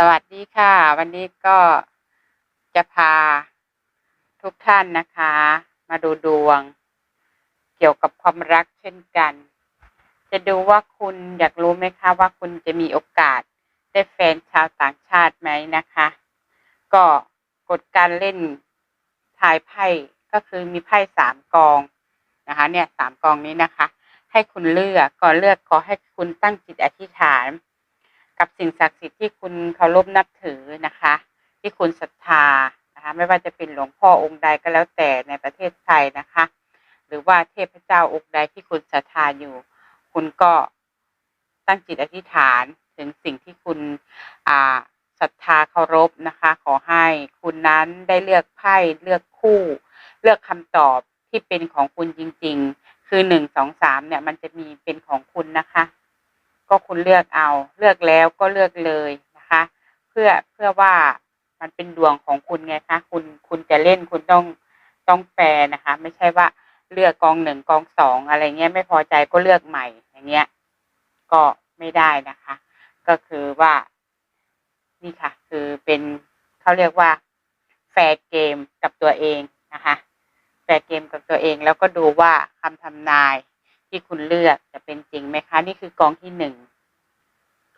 สวัสดีค่ะ วันนี้ก็จะพาทุกท่านนะคะ มาดูดวง เกี่ยวกับความรักเช่นกัน จะดูว่าคุณอยากรู้ไหมคะว่าคุณจะมีโอกาสได้แฟนชาวต่างชาติไหมนะคะ ก็กดการเล่นทายไพ่ก็คือมีไพ่สามกองนะคะ เนี่ยสามกองนี้นะคะ ให้คุณเลือกก่อนเลือกขอให้คุณตั้งจิตอธิษฐาน กับสิ่งศักดิ์สิทธิ์ที่คุณเคารพนับถือนะคะ ที่คุณศรัทธานะคะไม่ว่าจะเป็นหลวงพ่อองค์ใดก็แล้วแต่ในประเทศไทยนะคะ หรือว่าเทพเจ้าองค์ใดที่คุณศรัทธาอยู่ คุณก็ตั้งจิตอธิษฐานถึงสิ่งที่คุณอ่าศรัทธาเคารพนะคะ ขอให้คุณนั้นได้เลือกไพ่เลือกคู่ เลือกคำตอบที่เป็นของคุณจริง ๆ คือหนึ่งสองสามเนี่ย มันจะมีเป็นของคุณนะคะ ก็คุณเลือกเอาเลือกแล้วก็เลือกเลยนะคะ เพื่อเพื่อว่ามันเป็นดวงของคุณไงคะคุณคุณจะเล่นคุณต้องต้องแฟร์นะคะ ไม่ใช่ว่าเลือกกองหนึ่งกองสองอะไรเงี้ยไม่พอใจก็เลือกใหม่อย่างเงี้ย ก็ไม่ได้นะคะ ก็คือว่า นี่ค่ะ คือเป็นเขาเรียกว่า แฟร์เกมกับตัวเองนะคะ แฟร์เกมกับตัวเองแล้วก็ดูว่าคำทำนาย ที่คุณเลือกจะเป็นจริงไหมคะ นี่คือกองที่หนึ่ง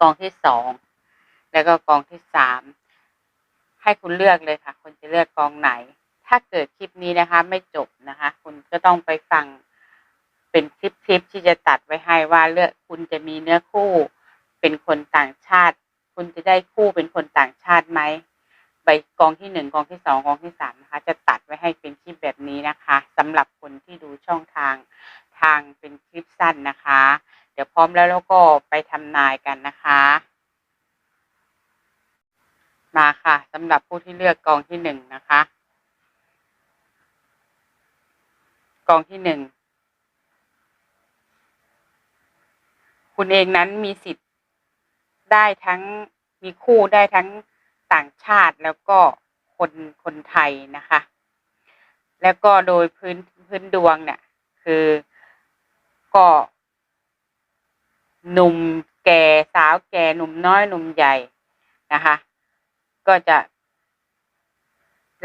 กองที่สองแล้วก็กองที่สามให้คุณเลือกเลยค่ะ คุณจะเลือกกองไหน ถ้าเกิดคลิปนี้นะคะ ไม่จบนะคะ คุณก็ต้องไปฟังเป็นคลิปคลิปที่จะตัดไว้ให้ว่าเลือกคุณจะมีเนื้อคู่เป็นคนต่างชาติ คุณจะได้คู่เป็นคนต่างชาติไหมใบกองที่หนึ่งกองที่สองกองที่สามนะคะ จะตัดไว้ให้เป็นคลิปแบบนี้นะคะสำหรับคนที่ดูช่องทาง ทางเป็นคลิปสั้นนะคะ เดี๋ยวพร้อมแล้วเราก็ไปทำนายกันนะคะ มาค่ะสำหรับผู้ที่เลือกกองที่หนึ่งนะคะ กองที่หนึ่งคุณเองนั้นมีสิทธิ์ได้ทั้งมีคู่ได้ทั้งต่างชาติแล้วก็คนคนไทยนะคะ แล้วก็โดยพื้นพื้นดวงเนี่ย คือ ก็ หนุ่มแก่สาวแก่หนุ่มน้อยหนุ่มใหญ่นะคะ ก็จะ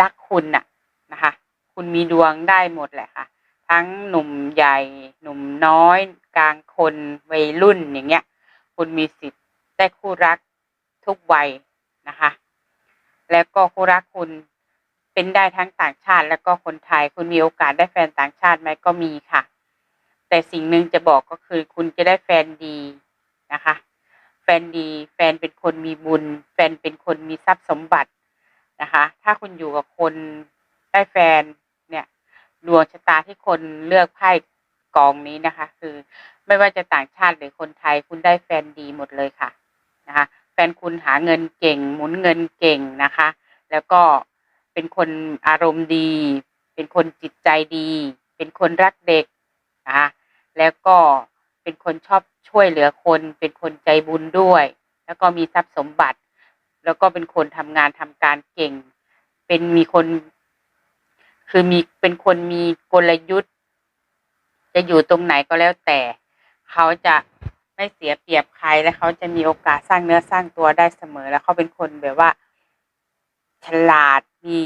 รักคุณน่ะนะคะ คุณมีดวงได้หมดแหละค่ะ ทั้งหนุ่มใหญ่ หนุ่มน้อย กลางคนวัยรุ่นอย่างเงี้ย คุณมีสิทธิ์ได้คู่รักทุกวัยนะคะ แล้วก็คู่รักคุณเป็นได้ทั้งต่างชาติ แล้วก็คนไทย คุณมีโอกาสได้แฟนต่างชาติไหมก็มีค่ะ แต่สิ่งหนึ่งจะบอกก็คือคุณจะได้แฟนดีนะคะ แฟนดี แฟนเป็นคนมีบุญ แฟนเป็นคนมีทรัพย์สมบัตินะคะ ถ้าคุณอยู่กับคนได้แฟนเนี่ยดวงชะตาที่คนเลือกไพ่กองนี้นะคะ คือไม่ว่าจะต่างชาติหรือคนไทยคุณได้แฟนดีหมดเลยค่ะนะคะ แฟนคุณหาเงินเก่ง หมุนเงินเก่งนะคะ แล้วก็เป็นคนอารมณ์ดี เป็นคนจิตใจดี เป็นคนรักเด็กนะคะ แล้วก็เป็นคนชอบช่วยเหลือคน เป็นคนใจบุญด้วย แล้วก็มีทรัพย์สมบัติ แล้วก็เป็นคนทำงานทำการเก่ง เป็นมีคน คือมีเป็นคนมีกลยุทธ์ จะอยู่ตรงไหนก็แล้วแต่ เขาจะไม่เสียเปรียบใครและเขาจะมีโอกาสสร้างเนื้อสร้างตัวได้เสมอ แล้วเขาเป็นคนแบบว่า ฉลาดมี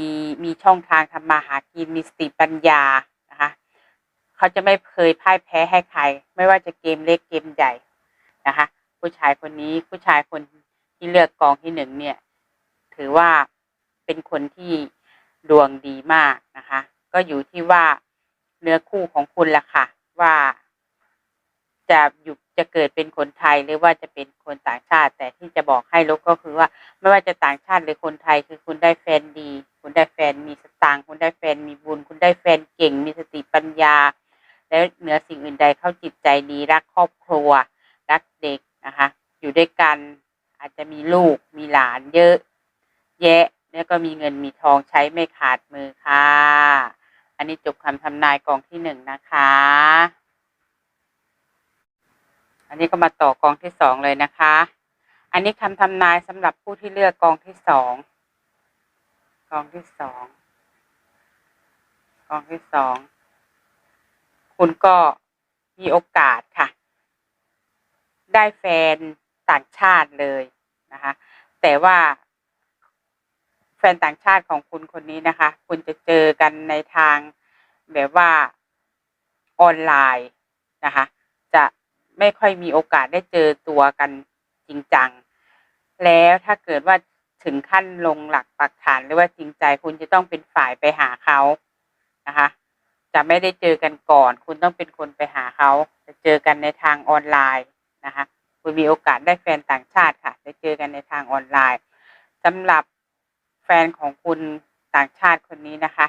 มีช่องทางทำมาหากินมีสติปัญญา เขาจะไม่เคยพ่ายแพ้ให้ใคร ไม่ว่าจะเกมเล็กเกมใหญ่นะคะ ผู้ชายคนนี้ผู้ชายคนที่เลือกกองที่หนึ่งเนี่ย ถือว่าเป็นคนที่ดวงดีมากนะคะ ก็อยู่ที่ว่าเนื้อคู่ของคุณล่ะค่ะ ว่าจะอยู่จะเกิดเป็นคนไทยหรือว่าจะเป็นคนต่างชาติ แต่ที่จะบอกให้ลกก็คือว่า ไม่ว่าจะต่างชาติหรือคนไทยคือคุณได้แฟนดี คุณได้แฟนมีสตางค์คุณได้แฟนมีบุญ คุณได้แฟนเก่ง มีสติปัญญา และเหนือสิ่งอื่นใดเข้าจิตใจดีรักครอบครัว รักเด็กนะคะ อยู่ด้วยกันอาจจะมีลูกมีหลานเยอะ แยะ แล้วก็มีเงินมีทองใช้ไม่ขาดมือค่ะ อันนี้จบคำทำนายกองที่หนึ่งนะคะ อันนี้ก็มาต่อกองที่สองเลยนะคะ อันนี้คำทำนายสำหรับผู้ที่เลือกกองที่สองกองที่สองกองที่สอง คุณก็มีโอกาสค่ะ ได้แฟนต่างชาติเลยนะคะ แต่ว่า แฟนต่างชาติของคุณคนนี้นะคะ คุณจะเจอกันในทางแบบว่าออนไลน์นะคะ จะไม่ค่อยมีโอกาสได้เจอตัวกันจริงจัง แล้วถ้าเกิดว่าถึงขั้นลงหลักปักฐานหรือว่าจริงใจคุณจะต้องเป็นฝ่ายไปหาเขานะคะ จะไม่ได้เจอกันก่อน คุณต้องเป็นคนไปหาเขาจะเจอกันในทางออนไลน์นะคะ คุณมีโอกาสได้แฟนต่างชาติค่ะได้เจอกันในทางออนไลน์สำหรับแฟนของคุณต่างชาติคนนี้นะคะ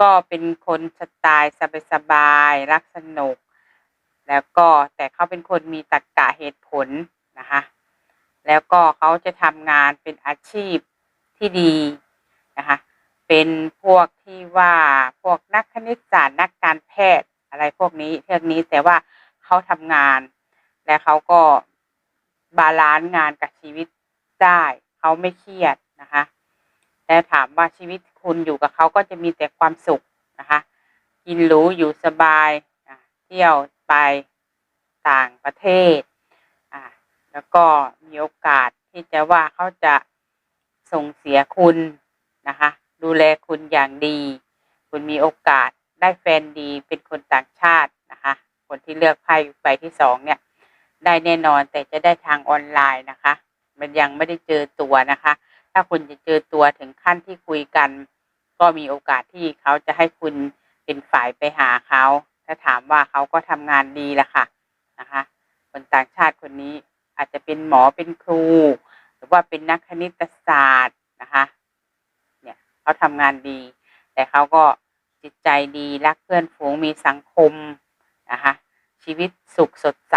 ก็เป็นคนสไตล์สบายๆรักสนุก แล้วก็แต่เขาเป็นคนมีตรรกะเหตุผลนะคะ แล้วก็เขาจะทำงานเป็นอาชีพที่ดีนะคะ เป็นพวกที่ว่าพวกนักคณิตศาสตร์นักการแพทย์อะไรพวกนี้เรื่องนี้แต่ว่าเขาทำงาน และเขาก็บาลานซ์งานกับชีวิตได้เขาไม่เครียดนะคะแต่ถามว่าชีวิตคุณอยู่กับเขาก็จะมีแต่ความสุขนะคะกินหรูอยู่สบายเที่ยวไปต่างประเทศอะแล้วก็มีโอกาสที่จะว่าเขาจะส่งเสียคุณนะคะ ดูแลคุณอย่างดี คุณมีโอกาสได้แฟนดีเป็นคนต่างชาตินะคะ คนที่เลือกไพ่ใบที่สองเนี่ย ได้แน่นอนแต่จะได้ทางออนไลน์นะคะ มันยังไม่ได้เจอตัวนะคะ ถ้าคุณจะเจอตัวถึงขั้นที่คุยกัน ก็มีโอกาสที่เขาจะให้คุณเป็นฝ่ายไปหาเขา ถ้าถามว่าเขาก็ทำงานดีละค่ะนะคะ คนต่างชาติคนนี้อาจจะเป็นหมอเป็นครู หรือว่าเป็นนักคณิตศาสตร์นะคะ เขาทำงานดี แต่เขาก็จิตใจดีรักเพื่อนฝูงมีสังคมนะคะ ชีวิตสุขสดใส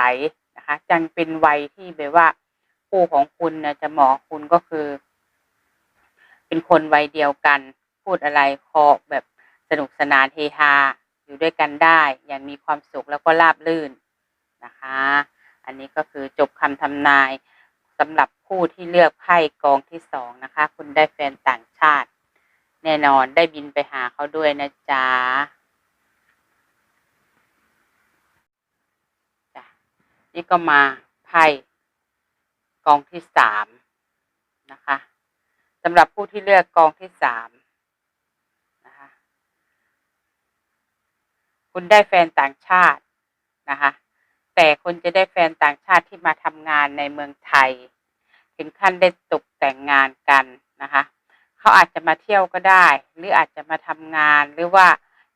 นะคะ จังเป็นวัยที่แบบว่าคู่ของคุณนะจะเหมาะคุณก็คือ เป็นคนวัยเดียวกัน พูดอะไรคอแบบสนุกสนานเฮฮาอยู่ด้วยกันได้ อย่างมีความสุขแล้วก็ราบรื่นนะคะ อันนี้ก็คือจบคำทำนายสำหรับผู้ที่เลือกไพ่กองที่สองนะคะ คุณได้แฟนต น่นอนได้บินไปหาเขาด้วยนะจ๊ะจ้ะนี่ก็มาไพ่กองที่สามนะคะสำหรับผู้ที่เลือกกองที่สามนะคะคุณได้แฟนต่างชาตินะคะ แต่คุณจะได้แฟนต่างชาติที่มาทำงานในเมืองไทย ถึงขั้นได้ตกแต่งงานกันนะคะ เขาอาจจะมาเที่ยวก็ได้ หรืออาจจะมาทำงาน หรือว่า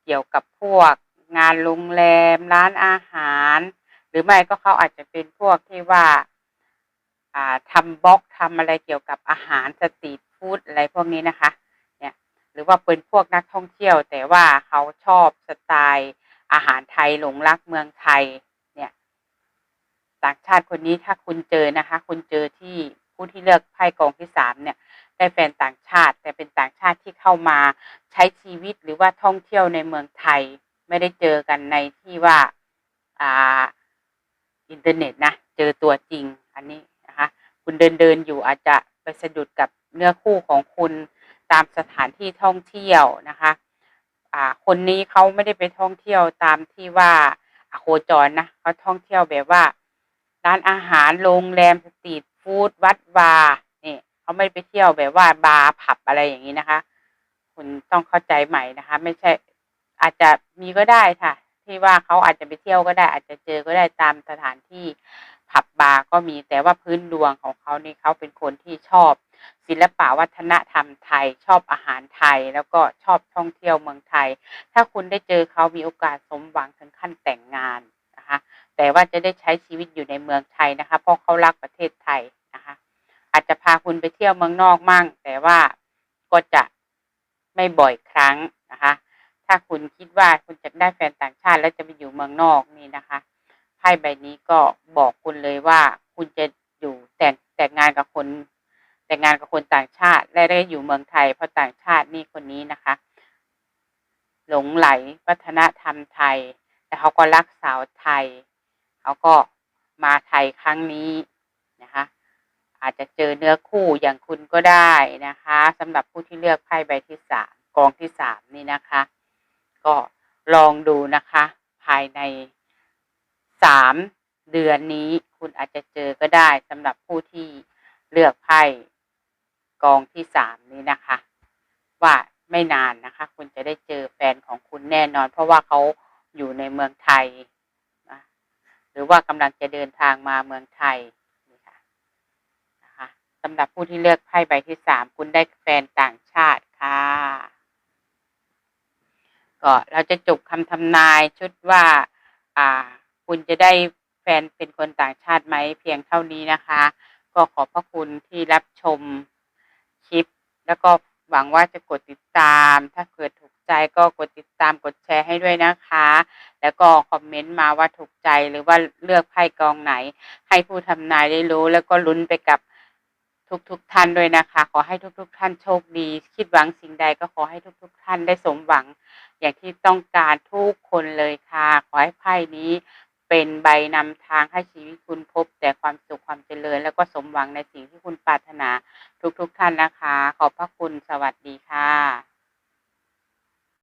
เกี่ยวกับพวกงานโรงแรม ร้านอาหาร หรือไม่ก็เขาอาจจะเป็นพวกที่ว่าอ่าทำบล็อกทำอะไรเกี่ยวกับอาหารสตรีทฟู้ดอะไรพวกนี้นะคะ เนี่ยหรือว่าเป็นพวกนักท่องเที่ยว แต่ว่าเขาชอบสไตล์อาหารไทยหลงรักเมืองไทย เนี่ยต่างชาติคนนี้ถ้าคุณเจอนะคะ คุณเจอที่ผู้ที่เลือกไพ่กองที่สามเนี่ย ได้แฟนต่างชาติ แต่เป็นต่างชาติที่เข้ามาใช้ชีวิตหรือว่าท่องเที่ยวในเมืองไทย ไม่ได้เจอกันในที่ว่าอ่าอินเทอร์เน็ตนะเจอตัวจริงอันนี้นะคะคุณเดินเดินอยู่อาจจะไปสะดุดกับเนื้อคู่ของคุณตามสถานที่ท่องเที่ยวนะคะอ่าคนนี้เขาไม่ได้ไปท่องเที่ยวตามที่ว่าอโคจรนะเขาท่องเที่ยวแบบว่าร้านอาหารโรงแรมสตรีทฟู้ดวัดวา เขาไม่ไปเที่ยวแบบว่าบาร์ผับอะไรอย่างนี้นะคะ คุณต้องเข้าใจใหม่นะคะ ไม่ใช่ อาจจะมีก็ได้ค่ะ ที่ว่าเขาอาจจะไปเที่ยวก็ได้ อาจจะเจอก็ได้ตามสถานที่ผับบาร์ก็มีแต่ว่าพื้นดวงของเขานี่เขาเป็นคนที่ชอบ ศิลปะวัฒนธรรมไทย ชอบอาหารไทย แล้วก็ชอบท่องเที่ยวเมืองไทย ถ้าคุณได้เจอเขามีโอกาสสมหวังถึงขั้นแต่งงานนะคะ แต่ว่าจะได้ใช้ชีวิตอยู่ในเมืองไทยนะคะ เพราะเขารักประเทศไทยนะคะ อาจจะพาคุณไปเที่ยวเมืองนอกมั่ง แต่ว่าก็จะไม่บ่อยครั้งนะคะ ถ้าคุณคิดว่าคุณจะได้แฟนต่างชาติแล้วจะไปอยู่เมืองนอกนี่นะคะไพ่ใบนี้ก็บอกคุณเลยว่าคุณจะอยู่แต่งแต่งงานกับคน แต่งงานกับคนต่างชาติ และได้อยู่เมืองไทย เพราะต่างชาตินี่คนนี้นะคะ หลงไหลวัฒนธรรมไทย แต่เขาก็รักสาวไทยเขาก็มาไทยครั้งนี้ อาจจะเจอเนื้อคู่อย่างคุณก็ได้นะคะสำหรับผู้ที่เลือกไพ่ใบที่สามกองที่สามนี่นะคะ ก็ลองดูนะคะ ภายในสามเดือนนี้คุณอาจจะเจอก็ได้สำหรับผู้ที่เลือกไพ่กองที่สามนี้นะคะ ว่าไม่นานนะคะ คุณจะได้เจอแฟนของคุณแน่นอน เพราะว่าเขาอยู่ในเมืองไทย หรือว่ากำลังจะเดินทางมาเมืองไทยำหรับผู้ที่เลือกไพ่ใบที่สามคุณได้แฟนต่างชาติค่ะ ก็เราจะจบคำทำนายชุดว่า อ่า คุณจะได้แฟนเป็นคนต่างชาติไหมเพียงเท่านี้นะคะ ก็ขอบพระคุณที่รับชมคลิป แล้วก็หวังว่าจะกดติดตาม ถ้าเกิดถูกใจก็กดติดตามกดแชร์ให้ด้วยนะคะ แล้วก็คอมเมนต์มาว่าถูกใจหรือว่าเลือกไพ่กองไหน ให้ผู้ทำนายได้รู้แล้วก็ลุ้นไปกับ ทุกๆทท่านด้วยนะคะ ขอให้ทุกๆทท่านโชคดี คิดหวังสิ่งใดก็ขอให้ทุกๆทท่านได้สมหวัง อย่างที่ต้องการทุกคนเลยค่ะ ขอให้ไพ่นี้เป็นใบนำทางให้ชีวิตคุณพบ แต่ความสุขความเจริญ แล้วก็สมหวังในสิ่งที่คุณปรารถนาทุกๆทท่านนะคะ ขอบพระคุณสวัสดีค่ะ